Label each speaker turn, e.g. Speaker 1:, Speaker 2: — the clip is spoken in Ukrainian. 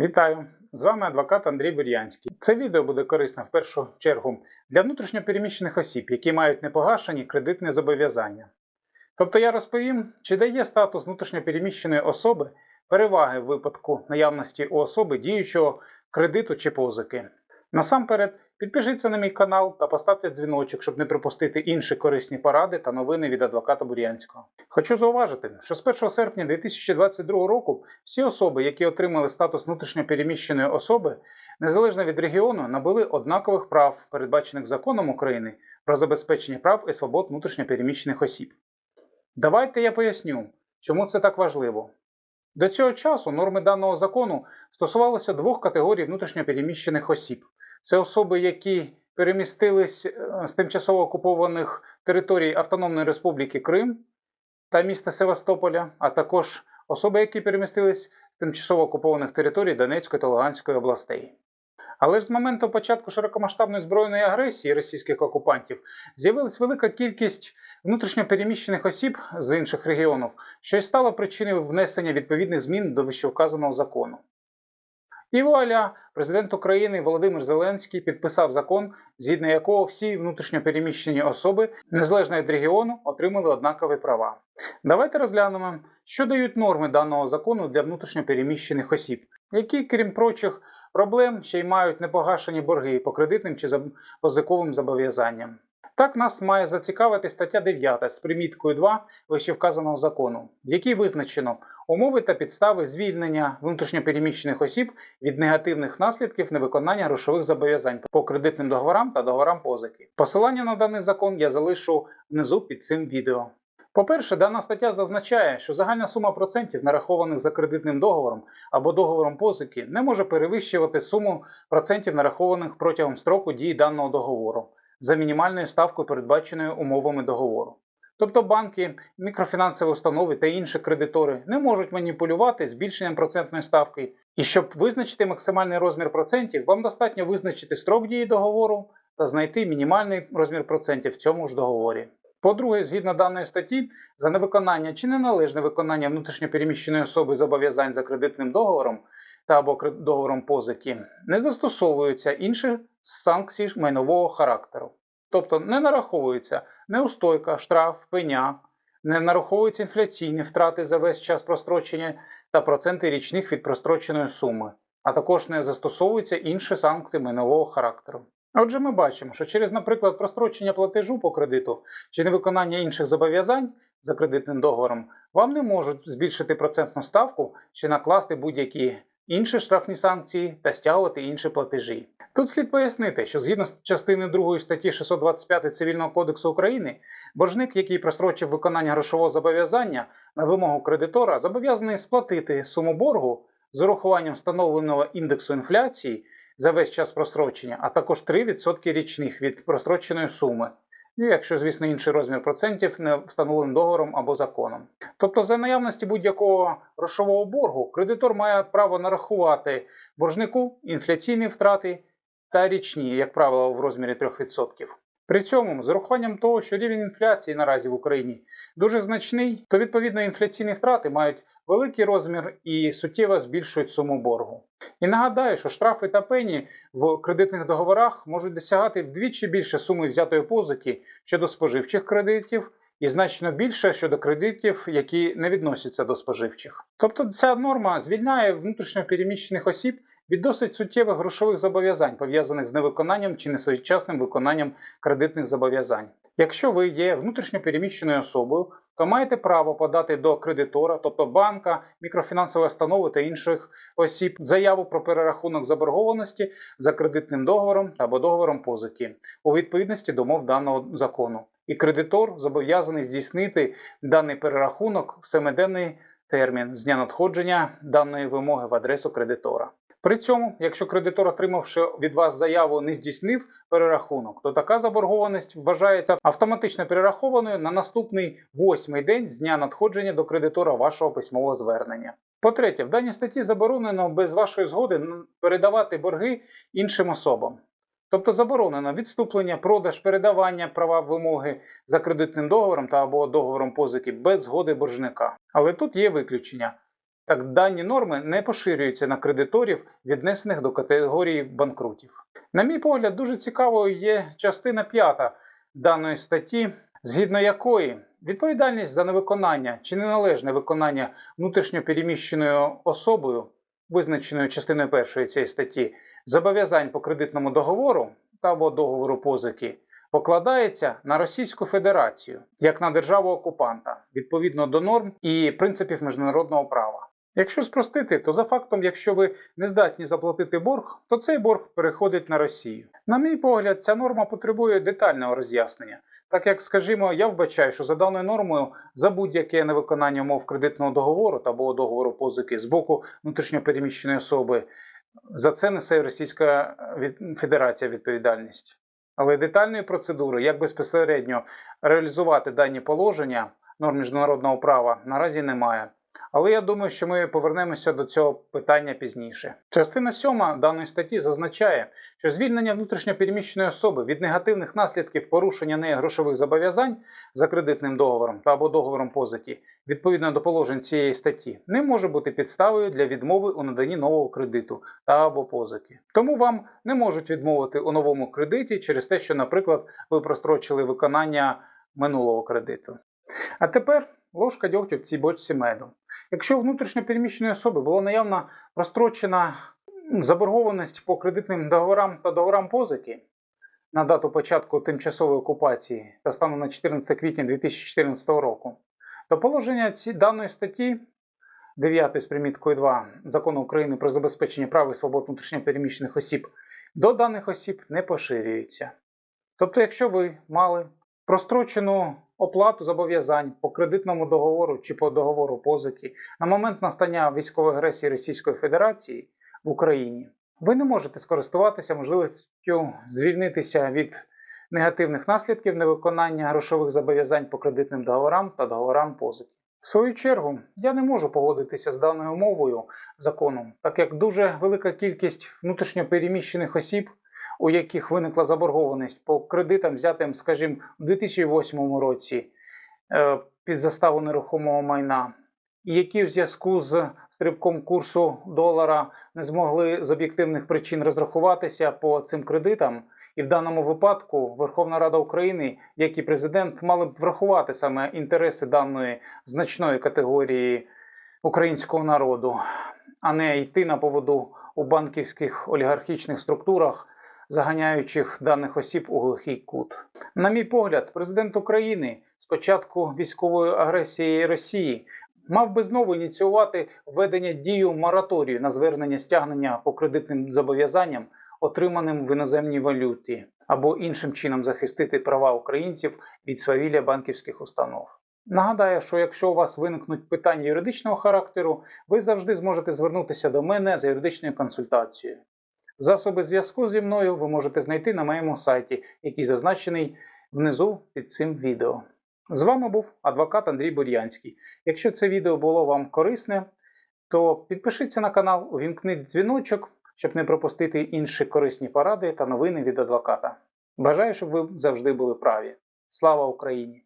Speaker 1: Вітаю! З вами адвокат Андрій Бур'янський. Це відео буде корисне в першу чергу для внутрішньопереміщених осіб, які мають непогашені кредитні зобов'язання. Тобто я розповім, чи дає статус внутрішньопереміщеної особи переваги в випадку наявності у особи діючого кредиту чи позики. Насамперед, підпишіться на мій канал та поставте дзвіночок, щоб не пропустити інші корисні поради та новини від адвоката Бур'янського. Хочу зауважити, що з 1 серпня 2022 року всі особи, які отримали статус внутрішньопереміщеної особи, незалежно від регіону, набули однакових прав, передбачених законом України про забезпечення прав і свобод внутрішньопереміщених осіб. Давайте я поясню, чому це так важливо. До цього часу норми даного закону стосувалися двох категорій внутрішньопереміщених осіб. Це особи, які перемістились е, з тимчасово окупованих територій Автономної Республіки Крим та міста Севастополя, а також особи, які перемістились з тимчасово окупованих територій Донецької та Луганської областей. Але ж з моменту початку широкомасштабної збройної агресії російських окупантів з'явилась велика кількість внутрішньопереміщених осіб з інших регіонів, що й стало причиною внесення відповідних змін до вищевказаного закону. І вуаля, президент України Володимир Зеленський підписав закон, згідно якого всі внутрішньопереміщені особи, незалежно від регіону, отримали однакові права. Давайте розглянемо, що дають норми даного закону для внутрішньопереміщених осіб, які, крім прочих проблем, ще й мають непогашені борги по кредитним чи позиковим зобов'язанням. Так нас має зацікавити стаття 9 з приміткою 2 вищевказаного закону, в якій визначено умови та підстави звільнення внутрішньопереміщених осіб від негативних наслідків невиконання грошових зобов'язань по кредитним договорам та договорам позики. Посилання на даний закон я залишу внизу під цим відео. По-перше, дана стаття зазначає, що загальна сума процентів, нарахованих за кредитним договором або договором позики, не може перевищувати суму процентів, нарахованих протягом строку дії даного договору за мінімальною ставкою, передбаченою умовами договору. Тобто банки, мікрофінансові установи та інші кредитори не можуть маніпулювати збільшенням процентної ставки. І щоб визначити максимальний розмір процентів, вам достатньо визначити строк дії договору та знайти мінімальний розмір процентів в цьому ж договорі. По-друге, згідно даної статті, за невиконання чи неналежне виконання внутрішньопереміщеної особи зобов'язань за кредитним договором та або договором позики не застосовуються інші санкції майнового характеру. Тобто не нараховується неустойка, штраф, пеня, не нараховуються інфляційні втрати за весь час прострочення та проценти річних від простроченої суми, а також не застосовуються інші санкції майнового характеру. Отже, ми бачимо, що через, наприклад, прострочення платежу по кредиту чи невиконання інших зобов'язань за кредитним договором, вам не можуть збільшити процентну ставку чи накласти будь-які інші штрафні санкції та стягувати інші платежі. Тут слід пояснити, що згідно з частини 2 статті 625 Цивільного кодексу України, боржник, який прострочив виконання грошового зобов'язання на вимогу кредитора, зобов'язаний сплатити суму боргу з урахуванням встановленого індексу інфляції за весь час прострочення, а також 3% річних від простроченої суми. Ну, якщо, звісно, інший розмір процентів не встановлений договором або законом. Тобто, за наявності будь-якого грошового боргу, кредитор має право нарахувати боржнику інфляційні втрати та річні, як правило, в розмірі 3%. При цьому, з урахуванням того, що рівень інфляції наразі в Україні дуже значний, то відповідно інфляційні втрати мають великий розмір і суттєво збільшують суму боргу. І нагадаю, що штрафи та пені в кредитних договорах можуть досягати вдвічі більше суми взятої позики щодо споживчих кредитів. І значно більше щодо кредитів, які не відносяться до споживчих. Тобто ця норма звільняє внутрішньопереміщених осіб від досить суттєвих грошових зобов'язань, пов'язаних з невиконанням чи несвоєчасним виконанням кредитних зобов'язань. Якщо ви є внутрішньопереміщеною особою, то маєте право подати до кредитора, тобто банка, мікрофінансової установи та інших осіб, заяву про перерахунок заборгованості за кредитним договором або договором позики у відповідності до мов даного закону. І кредитор зобов'язаний здійснити даний перерахунок в семиденний термін з дня надходження даної вимоги в адресу кредитора. При цьому, якщо кредитор, отримавши від вас заяву, не здійснив перерахунок, то така заборгованість вважається автоматично перерахованою на наступний восьмий день з дня надходження до кредитора вашого письмового звернення. По-третє, в даній статті заборонено без вашої згоди передавати борги іншим особам. Тобто заборонено відступлення, продаж, передавання права вимоги за кредитним договором та або договором позики без згоди боржника. Але тут є виключення. Так дані норми не поширюються на кредиторів, віднесених до категорії банкрутів. На мій погляд, дуже цікавою є частина 5 даної статті, згідно якої відповідальність за невиконання чи неналежне виконання внутрішньопереміщеною особою, визначеною частиною першої цієї статті, зобов'язань по кредитному договору та або договору позики покладається на Російську Федерацію як на державу окупанта відповідно до норм і принципів міжнародного права. Якщо спростити, то за фактом, якщо ви не здатні заплатити борг, то цей борг переходить на Росію. На мій погляд, ця норма потребує детального роз'яснення, так як, скажімо, я вбачаю, що за даною нормою за будь-яке невиконання умов кредитного договору та або договору позики з боку внутрішньопереміщеної особи, за це несе Російська від- Федерація відповідальність. Але детальної процедури, як безпосередньо реалізувати дані положення норм міжнародного права, наразі немає. Але я думаю, що ми повернемося до цього питання пізніше. Частина 7 даної статті зазначає, що звільнення внутрішньопереміщеної особи від негативних наслідків порушення неї грошових зобов'язань за кредитним договором та або договором позики, відповідно до положень цієї статті, не може бути підставою для відмови у наданні нового кредиту та або позики. Тому вам не можуть відмовити у новому кредиті через те, що, наприклад, ви прострочили виконання минулого кредиту. А тепер ложка дьогтю в цій бочці меду. Якщо у внутрішньопереміщеної особи була наявна прострочена м, заборгованість по кредитним договорам та договорам позики на дату початку тимчасової окупації та стану на 14 квітня 2014 року, то положення даної статті 9 з приміткою 2 Закону України про забезпечення прав і свобод внутрішньопереміщених осіб до даних осіб не поширюється. Тобто, якщо ви мали прострочену оплату зобов'язань по кредитному договору чи по договору позики на момент настання військової агресії Російської Федерації в Україні, ви не можете скористуватися можливістю звільнитися від негативних наслідків невиконання грошових зобов'язань по кредитним договорам та договорам позики. В свою чергу, я не можу погодитися з даною умовою законом, так як дуже велика кількість внутрішньопереміщених осіб у яких виникла заборгованість по кредитам, взятим, скажімо, у 2008 році е, під заставу нерухомого майна, які в зв'язку з стрибком курсу долара не змогли з об'єктивних причин розрахуватися по цим кредитам. І в даному випадку Верховна Рада України, як і президент, мали б врахувати саме інтереси даної значної категорії українського народу, а не йти на поводу у банківських олігархічних структурах, заганяючих даних осіб у глухий кут. На мій погляд, президент України з початку військової агресії Росії мав би знову ініціювати введення дію мораторію на звернення стягнення по кредитним зобов'язанням, отриманим в іноземній валюті, або іншим чином захистити права українців від свавілля банківських установ. Нагадаю, що якщо у вас виникнуть питання юридичного характеру, ви завжди зможете звернутися до мене за юридичною консультацією. Засоби зв'язку зі мною ви можете знайти на моєму сайті, який зазначений внизу під цим відео. З вами був адвокат Андрій Бур'янський. Якщо це відео було вам корисне, то підпишіться на канал, увімкніть дзвіночок, щоб не пропустити інші корисні поради та новини від адвоката. Бажаю, щоб ви завжди були праві. Слава Україні!